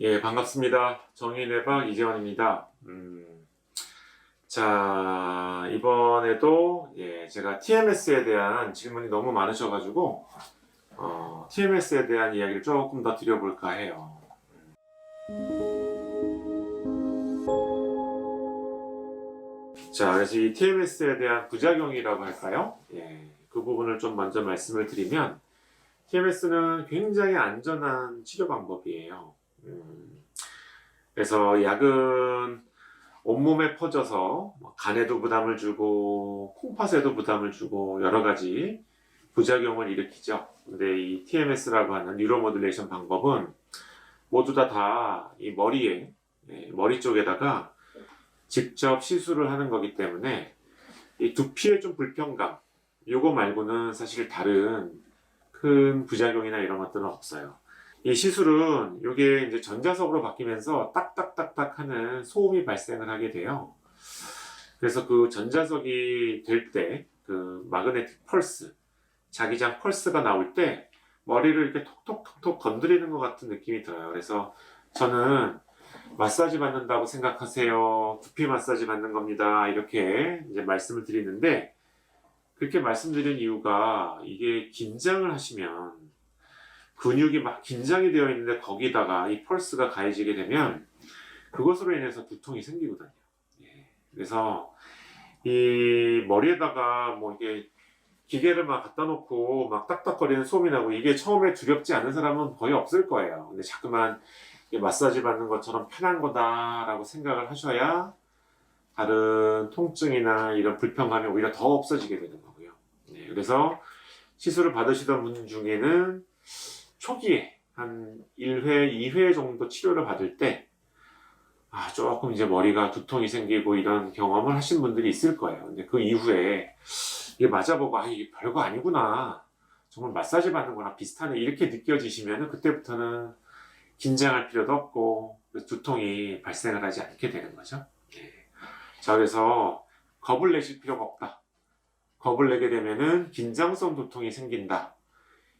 예, 반갑습니다. 정의의 박 이재원입니다. 음, 자, 이번에도 예, 제가 TMS에 대한 질문이 너무 많으셔가지고 어, TMS에 대한 이야기를 조금 더 드려볼까 해요. 자, 그래서 이 TMS에 대한 부작용이라고 할까요? 예, 그 부분을 좀 먼저 말씀을 드리면 TMS는 굉장히 안전한 치료 방법이에요. 음, 그래서 약은 온몸에 퍼져서 뭐 간에도 부담을 주고 콩팥에도 부담을 주고 여러 가지 부작용을 일으키죠. 근데 이 TMS라고 하는 뉴로모듈레이션 방법은 모두 다 다 이 머리에 예, 머리 쪽에다가 직접 시술을 하는 거기 때문에 이 두피의 좀 불편감 요거 말고는 사실 다른 큰 부작용이나 이런 것들은 없어요. 이 시술은 이게 이제 전자석으로 바뀌면서 딱딱딱딱 하는 소음이 발생을 하게 돼요. 그래서 그 전자석이 될 때 그 마그네틱 펄스, 자기장 펄스가 나올 때 머리를 이렇게 톡톡톡톡 건드리는 것 같은 느낌이 들어요. 그래서 저는 마사지 받는다고 생각하세요. 두피 마사지 받는 겁니다. 이렇게 이제 말씀을 드리는데 그렇게 말씀드린 이유가 이게 긴장을 하시면 근육이 막 긴장이 되어 있는데 거기다가 이 펄스가 가해지게 되면 그것으로 인해서 두통이 생기거든요. 예. 그래서 이 머리에다가 뭐 이게 기계를 막 갖다 놓고 막 딱딱거리는 소음이 나고 이게 처음에 두렵지 않은 사람은 거의 없을 거예요. 근데 자꾸만 마사지 받는 것처럼 편한 거다라고 생각을 하셔야 다른 통증이나 이런 불편감이 오히려 더 없어지게 되는 거고요. 네, 그래서 시술을 받으시던 분 중에는 초기에 한 1회, 2회 정도 치료를 받을 때 아, 조금 이제 머리가 두통이 생기고 이런 경험을 하신 분들이 있을 거예요. 근데 그 이후에 이게 맞아보고 아, 이게 별거 아니구나. 정말 마사지 받는 거랑 비슷하네. 이렇게 느껴지시면 그때부터는 긴장할 필요도 없고 두통이 발생을 하지 않게 되는 거죠. 네. 자, 그래서 겁을 내실 필요가 없다. 겁을 내게 되면은 긴장성 두통이 생긴다.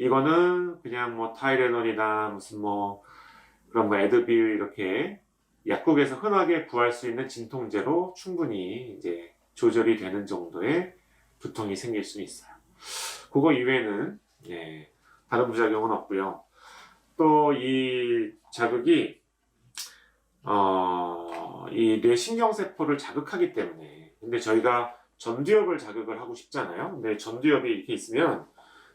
이거는 그냥 뭐 타이레놀이나 무슨 뭐 그런 뭐 에드빌 이렇게 약국에서 흔하게 구할 수 있는 진통제로 충분히 이제 조절이 되는 정도의 두통이 생길 수 있어요. 그거 이외에는 예, 다른 부작용은 없고요. 또 이 자극이 어, 이 뇌신경 세포를 자극하기 때문에 근데 저희가 전두엽을 자극을 하고 싶잖아요. 근데 전두엽이 이렇게 있으면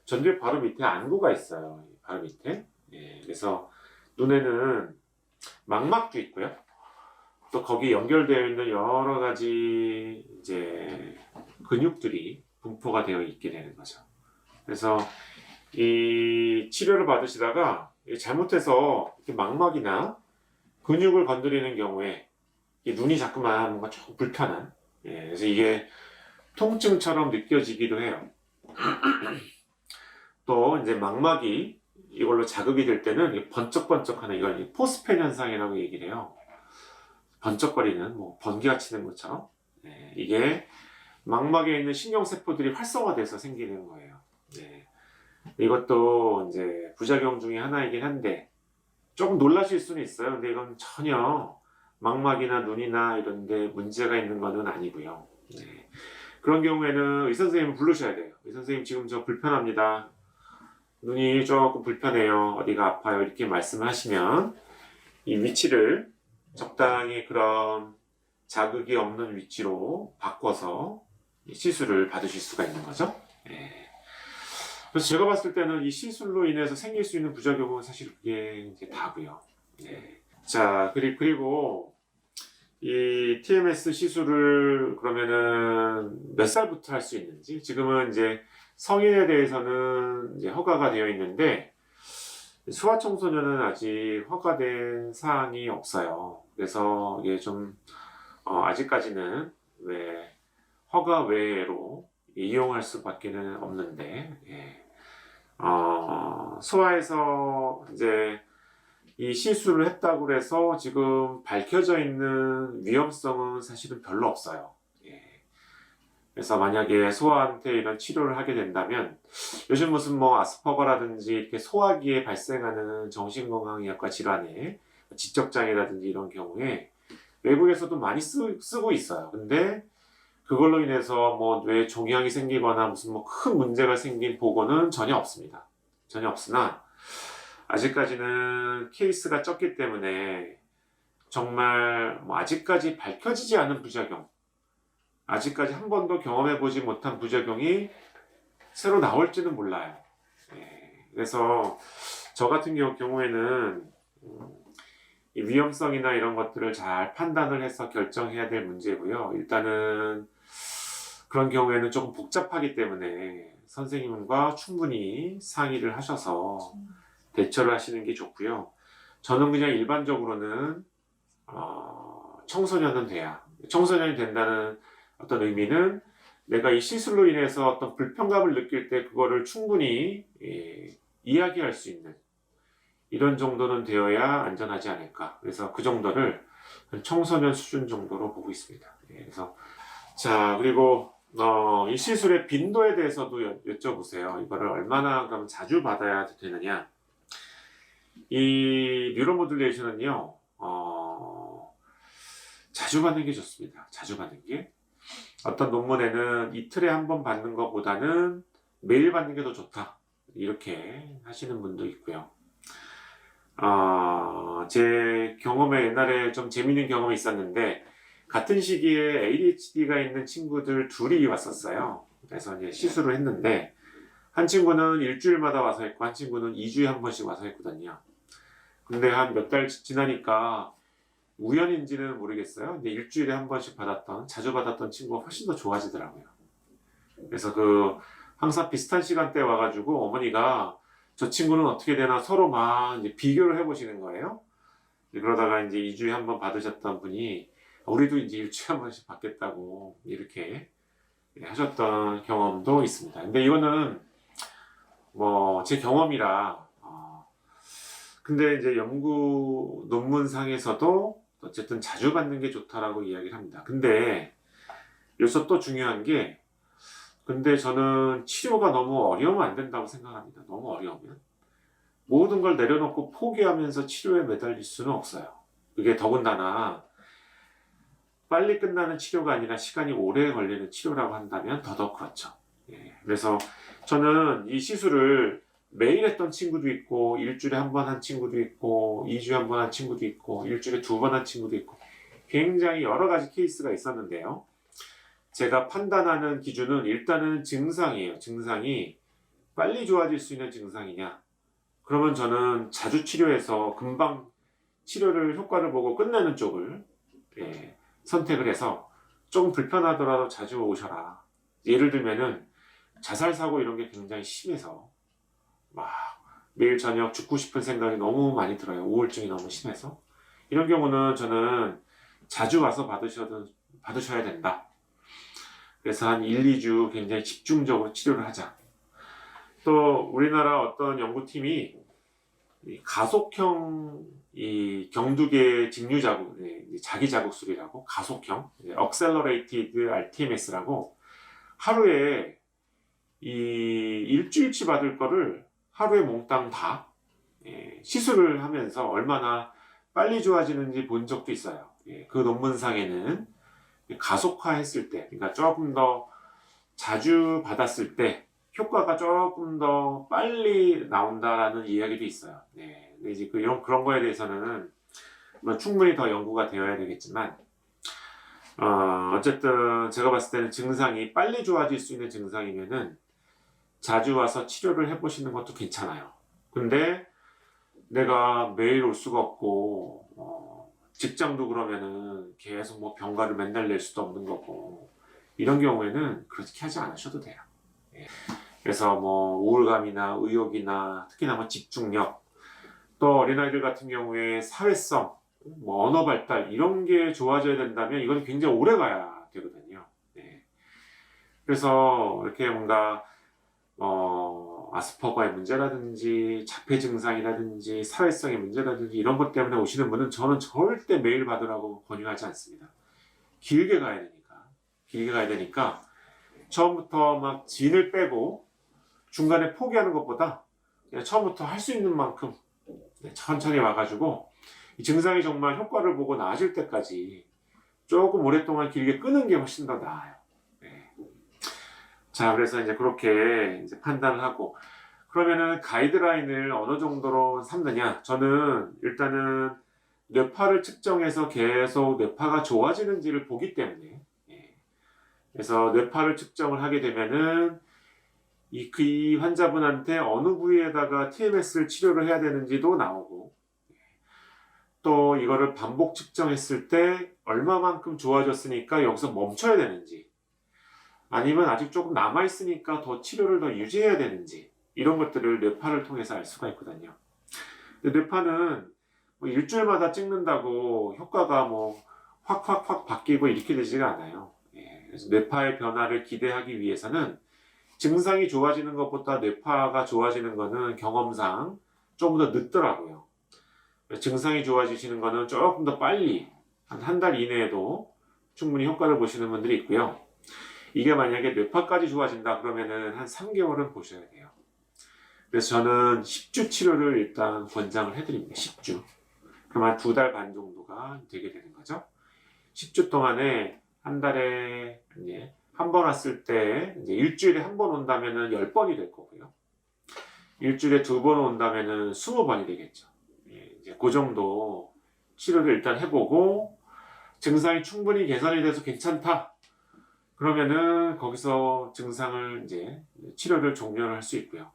전두엽 바로 밑에 안구가 있어요. 바로 밑에. 예, 그래서 눈에는 망막도 있고요. 또 거기 연결되어 있는 여러 가지 이제 근육들이 분포가 되어 있게 되는 거죠. 그래서 이 치료를 받으시다가 잘못해서 이렇게 망막이나 근육을 건드리는 경우에 이 눈이 자꾸만 뭔가 조금 불편한 예, 그래서 이게 통증처럼 느껴지기도 해요. 또 이제 망막이 이걸로 자극이 될 때는 번쩍번쩍하는 이걸 포스펜 현상이라고 얘기를 해요. 번쩍거리는 뭐 번개가 치는 것처럼 네, 이게 망막에 있는 신경세포들이 활성화돼서 생기는 거예요. 네. 이것도 이제 부작용 중에 하나이긴 한데 조금 놀라실 수는 있어요. 근데 이건 전혀 망막이나 눈이나 이런데 문제가 있는 것은 아니고요. 네. 그런 경우에는 의사 선생님을 부르셔야 돼요. 의사 선생님 지금 저 불편합니다. 눈이 조금 불편해요. 어디가 아파요. 이렇게 말씀을 하시면 이 위치를 적당히 그런 자극이 없는 위치로 바꿔서 이 시술을 받으실 수가 있는 거죠. 예. 그래서 제가 봤을 때는 이 시술로 인해서 생길 수 있는 부작용은 사실 그게 이제 다고요. 예. 자, 그리- 그리고 이 TMS 시술을 그러면은 몇 살부터 할 수 있는지 지금은 이제 성인에 대해서는 이제 허가가 되어 있는데 소아청소년은 아직 허가된 사항이 없어요. 그래서 이게 좀 어, 아직까지는 왜 허가 외로 이용할 수밖에는 없는데 예. 어, 소아에서 이제 이 시술을 했다고 해서 지금 밝혀져 있는 위험성은 사실은 별로 없어요. 예. 그래서 만약에 소아한테 이런 치료를 하게 된다면 요즘 무슨 뭐 아스퍼거라든지 이렇게 소화기에 발생하는 정신건강의학과 질환에 지적장애라든지 이런 경우에 외국에서도 많이 쓰, 쓰고 있어요. 근데 그걸로 인해서 뭐뇌 종양이 생기거나 무슨 뭐 큰 문제가 생긴 보고는 전혀 없습니다. 전혀 없으나 아직까지는 케이스가 적기 때문에 정말 뭐 아직까지 밝혀지지 않은 부작용, 아직까지 한 번도 경험해 보지 못한 부작용이 새로 나올지는 몰라요. 예, 그래서 저 같은 경우, 경우에는 음, 이 위험성이나 이런 것들을 잘 판단을 해서 결정해야 될 문제고요. 일단은 그런 경우에는 조금 복잡하기 때문에 선생님과 충분히 상의를 하셔서 대처를 하시는 게 좋고요. 저는 그냥 일반적으로는 어, 청소년은 돼야 청소년이 된다는 어떤 의미는 내가 이 시술로 인해서 어떤 불편감을 느낄 때 그거를 충분히 예, 이야기할 수 있는 이런 정도는 되어야 안전하지 않을까. 그래서 그 정도를 한 청소년 수준 정도로 보고 있습니다. 예, 그래서 자 그리고 어, 이 시술의 빈도에 대해서도 여, 여쭤보세요. 이거를 얼마나 그럼 자주 받아야 되느냐? 이 뉴로모듈레이션은요, 어, 자주 받는 게 좋습니다. 자주 받는 게. 어떤 논문에는 이틀에 한 번 받는 것보다는 매일 받는 게 더 좋다. 이렇게 하시는 분도 있고요. 어, 제 경험에 옛날에 좀 재밌는 경험이 있었는데, 같은 시기에 ADHD가 있는 친구들 둘이 왔었어요. 그래서 이제 시술을 했는데, 한 친구는 일주일마다 와서 했고, 한 친구는 2주에 한 번씩 와서 했거든요. 근데 한 몇 달 지나니까 우연인지는 모르겠어요. 근데 일주일에 한 번씩 받았던, 자주 받았던 친구가 훨씬 더 좋아지더라고요. 그래서 그, 항상 비슷한 시간대에 와가지고 어머니가 저 친구는 어떻게 되나 서로 막 이제 비교를 해보시는 거예요. 그러다가 이제 2주에 한 번 받으셨던 분이 우리도 이제 일주일에 한 번씩 받겠다고 이렇게 하셨던 경험도 있습니다. 근데 이거는 뭐 제 경험이라 어, 근데 이제 연구 논문상에서도 어쨌든 자주 받는 게 좋다라고 이야기를 합니다. 근데 여기서 또 중요한 게 근데 저는 치료가 너무 어려우면 안 된다고 생각합니다. 너무 어려우면 모든 걸 내려놓고 포기하면서 치료에 매달릴 수는 없어요. 그게 더군다나 빨리 끝나는 치료가 아니라 시간이 오래 걸리는 치료라고 한다면 더더욱 그렇죠. 예, 그래서 저는 이 시술을 매일 했던 친구도 있고, 일주일에 한 번 한 친구도 있고, 2주에 한 번 한 친구도 있고, 일주일에 두 번 한 친구도 있고, 굉장히 여러 가지 케이스가 있었는데요. 제가 판단하는 기준은 일단은 증상이에요. 증상이 빨리 좋아질 수 있는 증상이냐. 그러면 저는 자주 치료해서 금방 치료를 효과를 보고 끝내는 쪽을 예, 선택을 해서 조금 불편하더라도 자주 오셔라. 예를 들면은 자살 사고 이런 게 굉장히 심해서 막 매일 저녁 죽고 싶은 생각이 너무 많이 들어요. 우울증이 너무 심해서 이런 경우는 저는 자주 와서 받으셔도 받으셔야 된다. 그래서 한 1, 2주 굉장히 집중적으로 치료를 하자. 또 우리나라 어떤 연구팀이 이 가속형 이 경두계 직류 자국, 예, 자기 자극술이라고 가속형, Accelerated RTMS라고 하루에 이 일주일치 받을 거를 하루에 몽땅 다 예, 시술을 하면서 얼마나 빨리 좋아지는지 본 적도 있어요. 예, 그 논문상에는 가속화했을 때, 그러니까 조금 더 자주 받았을 때 효과가 조금 더 빨리 나온다라는 이야기도 있어요. 네. 근데 이제 그 이런 그런 거에 대해서는 뭐 충분히 더 연구가 되어야 되겠지만, 어, 어쨌든 제가 봤을 때는 증상이 빨리 좋아질 수 있는 증상이면은 자주 와서 치료를 해보시는 것도 괜찮아요. 근데 내가 매일 올 수가 없고, 어, 직장도 그러면은 계속 뭐 병가를 맨날 낼 수도 없는 거고, 이런 경우에는 그렇게 하지 않으셔도 돼요. 예. 그래서 뭐 우울감이나 의욕이나 특히나 뭐 집중력 또 어린아이들 같은 경우에 사회성 뭐 언어 발달 이런 게 좋아져야 된다면 이건 굉장히 오래 가야 되거든요. 네. 그래서 이렇게 뭔가 어, 아스퍼거의 문제라든지 자폐 증상이라든지 사회성의 문제라든지 이런 것 때문에 오시는 분은 저는 절대 매일 받으라고 권유하지 않습니다. 길게 가야 되니까 길게 가야 되니까 처음부터 막 진을 빼고 중간에 포기하는 것보다 처음부터 할 수 있는 만큼 네, 천천히 와가지고 이 증상이 정말 효과를 보고 나아질 때까지 조금 오랫동안 길게 끄는 게 훨씬 더 나아요. 네. 자, 그래서 이제 그렇게 이제 판단을 하고 그러면은 가이드라인을 어느 정도로 삼느냐? 저는 일단은 뇌파를 측정해서 계속 뇌파가 좋아지는지를 보기 때문에 예. 그래서 뇌파를 측정을 하게 되면은 이, 그, 이 환자분한테 어느 부위에다가 TMS를 치료를 해야 되는지도 나오고 또 이거를 반복 측정했을 때 얼마만큼 좋아졌으니까 여기서 멈춰야 되는지 아니면 아직 조금 남아있으니까 더 치료를 더 유지해야 되는지 이런 것들을 뇌파를 통해서 알 수가 있거든요. 뇌파는 뭐 일주일마다 찍는다고 효과가 뭐 확확확 바뀌고 이렇게 되지가 않아요. 예, 그래서 뇌파의 변화를 기대하기 위해서는 증상이 좋아지는 것보다 뇌파가 좋아지는 거는 경험상 조금 더 늦더라고요. 증상이 좋아지시는 거는 조금 더 빨리 한 한 달 이내에도 충분히 효과를 보시는 분들이 있고요. 이게 만약에 뇌파까지 좋아진다 그러면은 한 3개월은 보셔야 돼요. 그래서 저는 10주 치료를 일단 권장을 해드립니다. 10주. 그럼 한 두 달 반 정도가 되게 되는 거죠. 10주 동안에 한 달에 이제 한 번 왔을 때 이제 일주일에 한 번 온다면은 10번이 될 거고요. 일주일에 두 번 온다면은 20번이 되겠죠. 예, 이제 그 정도 치료를 일단 해보고 증상이 충분히 개선이 돼서 괜찮다. 그러면은 거기서 증상을 이제 치료를 종료를 할수 있고요.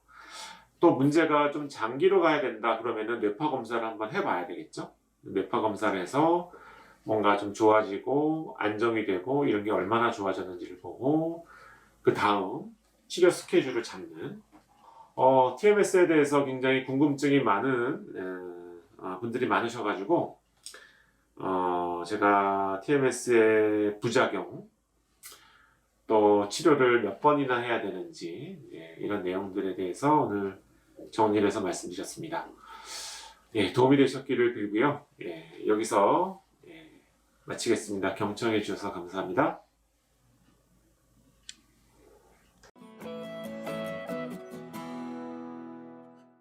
또 문제가 좀 장기로 가야 된다 그러면은 뇌파 검사를 한번 해봐야 되겠죠. 뇌파 검사를 해서 뭔가 좀 좋아지고 안정이 되고 이런 게 얼마나 좋아졌는지를 보고 그 다음 치료 스케줄을 잡는 어, TMS에 대해서 굉장히 궁금증이 많은 에, 어, 분들이 많으셔가지고 어, 제가 TMS의 부작용 또 치료를 몇 번이나 해야 되는지 예, 이런 내용들에 대해서 오늘 정리를 해서 말씀드렸습니다. 예, 도움이 되셨기를 빌고요. 예, 여기서 예, 마치겠습니다. 경청해 주셔서 감사합니다.